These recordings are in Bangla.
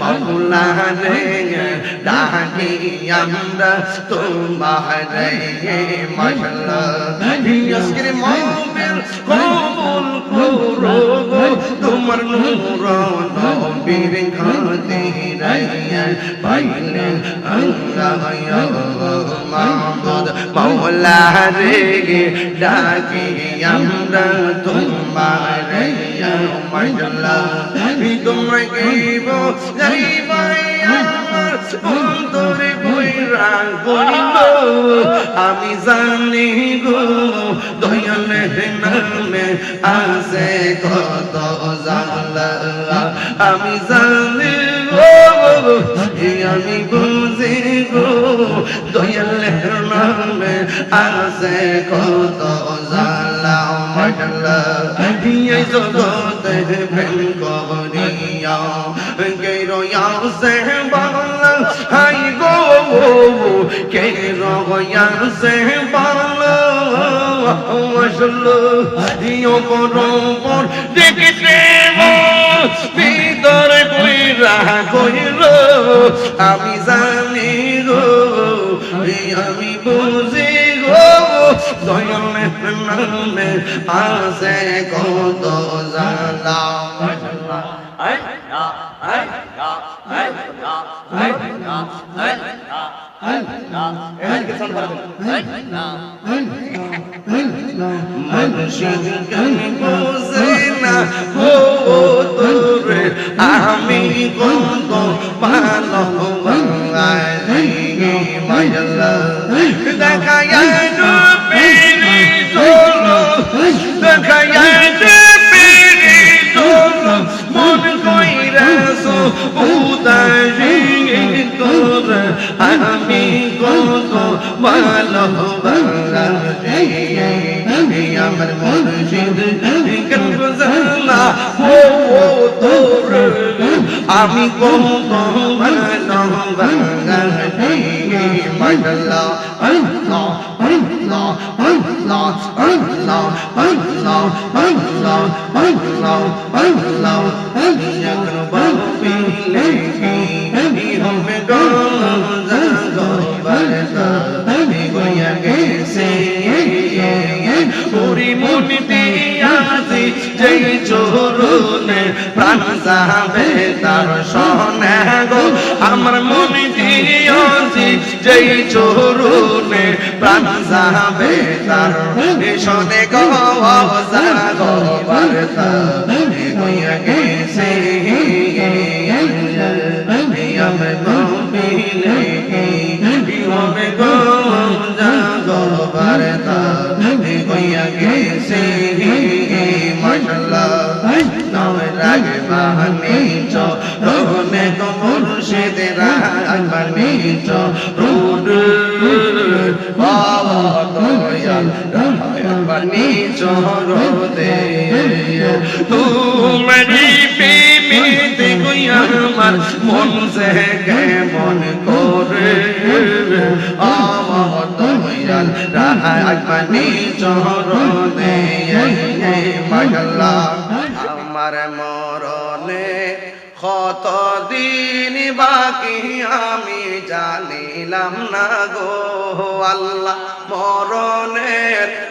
মৌলা রে ডাকি আমরা তোমার মশলা মৌ নামের কবুল করো তোমার নূরান বীর খাতে রায়ান পাইলেন আল্লাহ ইয়া মাওলা রে ডাকি আমরা তোমার মাইলা তোমরা কি যাই মাইয়া আমি জানি গো, দয়াল নামে আসে কত জালা আমি জানি গো আমি বুঝি গো, দয়াল নামে আসে কত জালা মজলা জগতে ভেঙ্করিয়া গেরো সে কে রয়া সে বাংলা আসলো কইল আমি জানি গো আমি বুঝি গো দয়ালের নামে আছে কত জানা মানুষের গান মনুষ্য না হো তোরে আমি গো গো পালো মায়া আমার মুর্শিদ গঙ্গজানা ও তোর আমি কত ভালো মাশাআল্লাহ আল্লাহ আল্লাহ আল্লাহ আল্লাহ আল্লাহ আল্লাহ আল্লাহ আল্লাহ বাবিলে কি হবে গো প্রাণ যাবে তার সনে গো। আমার মনে দিয়াছি যেই চোরুনে প্রাণ যাবে তার। সনে গো সাগো বারতা। রাগবানি চো রোদে তোমারি প্রেমেতে কইয়া আমার মন সে কেমন করে? আমার দয়াল রাগবানি চরণে মাশাল্লাহ আমার মরণে কত দিন বাকি আমি জানিলাম না গো আল্লাহ মরণের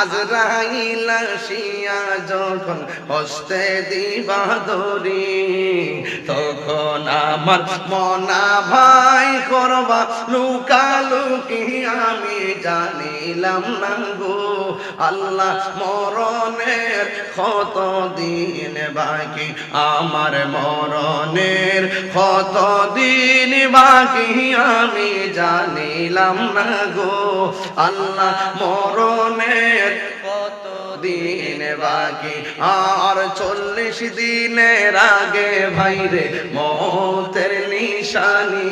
আজরাইল আসিয়া যখন হস্তে দিবা দরি তখন আমার মনা ভাই করবা লুকালুকি আমি জানিলাম না গো। আল্লাহ মরণের কত দিন বাকি, আমার মরণের কত দিন বাকি, আমি জানিলাম না গো। আল্লাহ মরণের কত দিন বাকি? আর চল্লিশ দিনের আগে ভাইরে মতের নিশানি।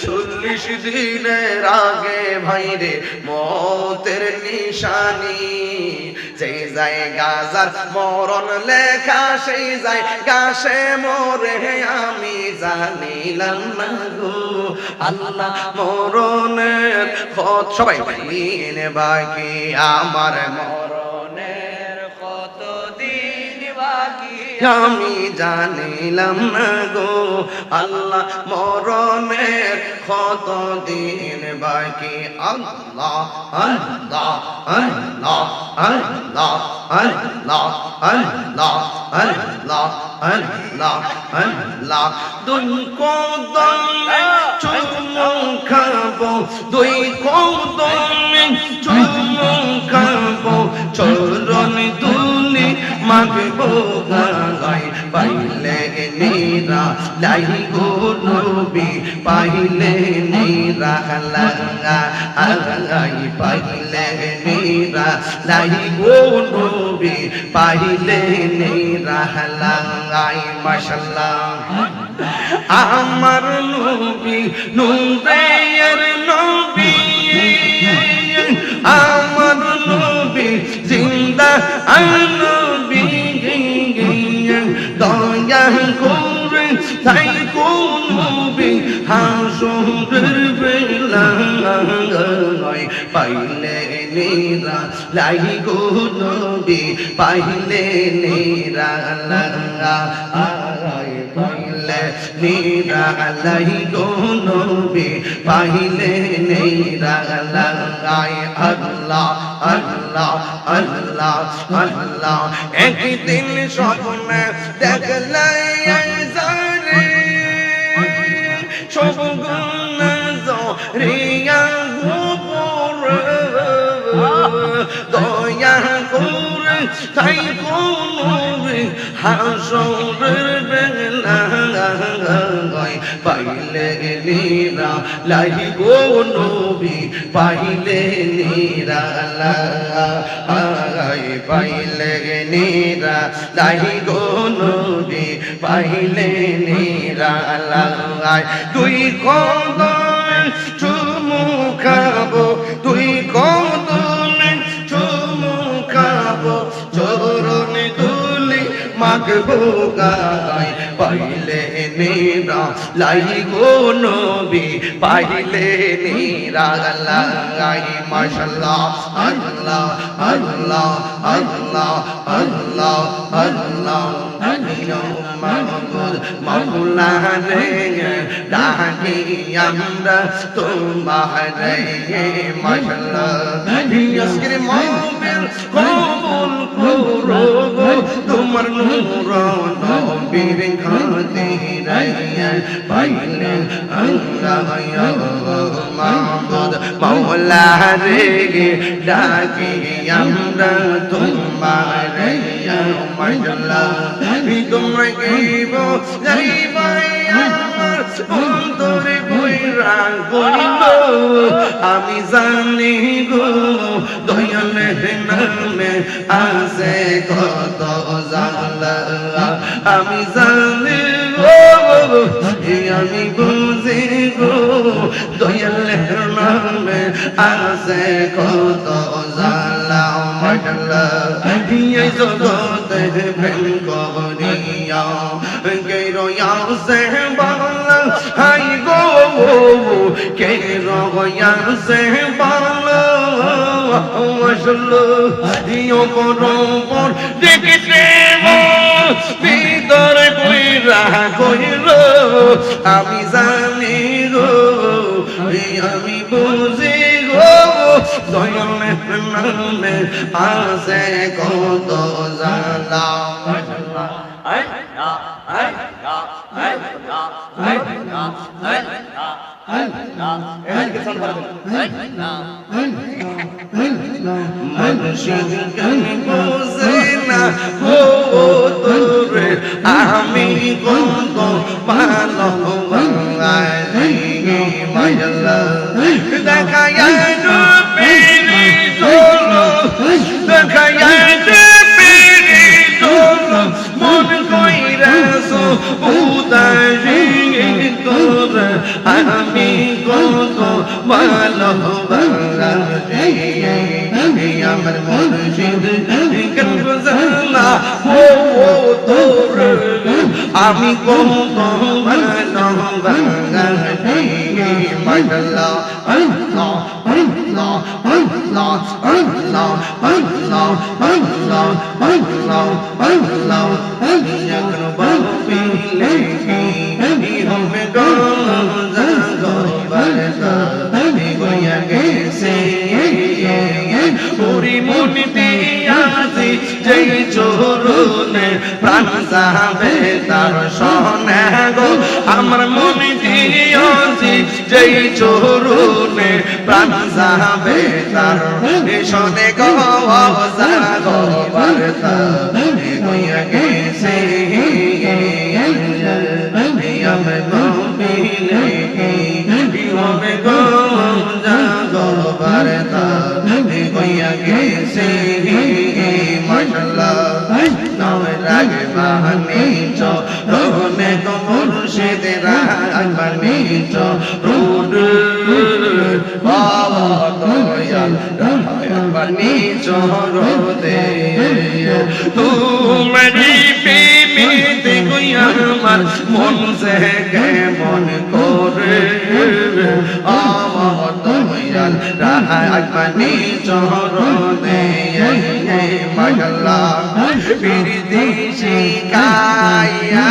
চল্লিশ দিনের আগে ভাইরে মতের নিশানি। যেই জায়গা যার মরণ লেখা, সেই জায়গা সে মরে, আমি জানিলাম না গো। আল্লাহ মরণের পথ সবাই দিন বাকি, আমার মরণের কত দিন বাকি। আমি জানিলাম না গো, আল্লাহ মরণের কত দিন বাকি? আল্লাহ আল্লাহ আল্লাহ আল্লাহ আল্লাহ আল্লাহ আল্লাহ আল্লাহ আল্লাহ। দুই কদমে চুমু খাব, দুই কদমে চুমু খাব চরণ দুলি মাগবো গাই পাইলে নীরা, লাই গো নবী, পাইলে নীরা লাগা আগাই পাইলে নীরা, লাই গো নবী, পাইলে নীরা লাগাই মাশাল্লাহ। আমার নবী, নূরের নবী, আমার নবী, জিন্দা নবী লাই গো নবী, পাইলে নেরা লাগা আয় পাইলে নেরা লাই গো পাইলে নেরা লাগাই আল্লাহ আল্লাহ আল্লাহ আল্লাহ। একদিন স্বপ্নে দেখলে জারে সব তাই কোন হাসরের বেলা পাইলে নীরা লাই গো নবী, পাইলে নীরা লাই পাইলে নীরা লাই গো নবী, পাইলে নীরা লাই তুই কদম গাই পাইলে নীরা, লাই গো নবী, পাইলে নীরা, লাই, মাশাল্লাহ, আল্লাহ আল্লাহ আল্লাহ আল্লাহ আল্লাহ। নীল মগল মৌলা রে ডাকি আমরা তোমার মশলা আজকের মৌবের কবুল করো তোমার নূর নবীর খাতে রাইয়া পাইলে আল্লাহ মাগদ মৌলা রে ডাকি আমরা তোমার মশলা তোমরা গেব যাইবাই আমার অন্তরে বইরা করিল আমি জানি গো দয়ালের নামে আছে কত জানলা আমি জানি গো আমি বুঝি গো দয়ালের নামে আছে কত ai giờ giờ để mình có đi nhau cái rồi nhau sẽ bằng hai go cái rồi nhau sẽ bằng Maşallah Hadi yok o rombor Dikişe var Bir dara koyra koyra Abi zanni go Abi buzi দয়ালে আছে কত জালা মনুষ্য না হো তোরে আমি কত পালো বাংলায় দেখা আমি Oh, যাবে তার সনে গো। আমার মনি দিয়েছি যেই চোরুনে প্রাণ যাবে তার। সনে গো জাগো বারতা। পানি চর দে তোমারি প্রেমে কই আমার মন সে কেমন করে। আমার দয়াল রাহাত পানি চর দে মগলা বিরদি শিকায়া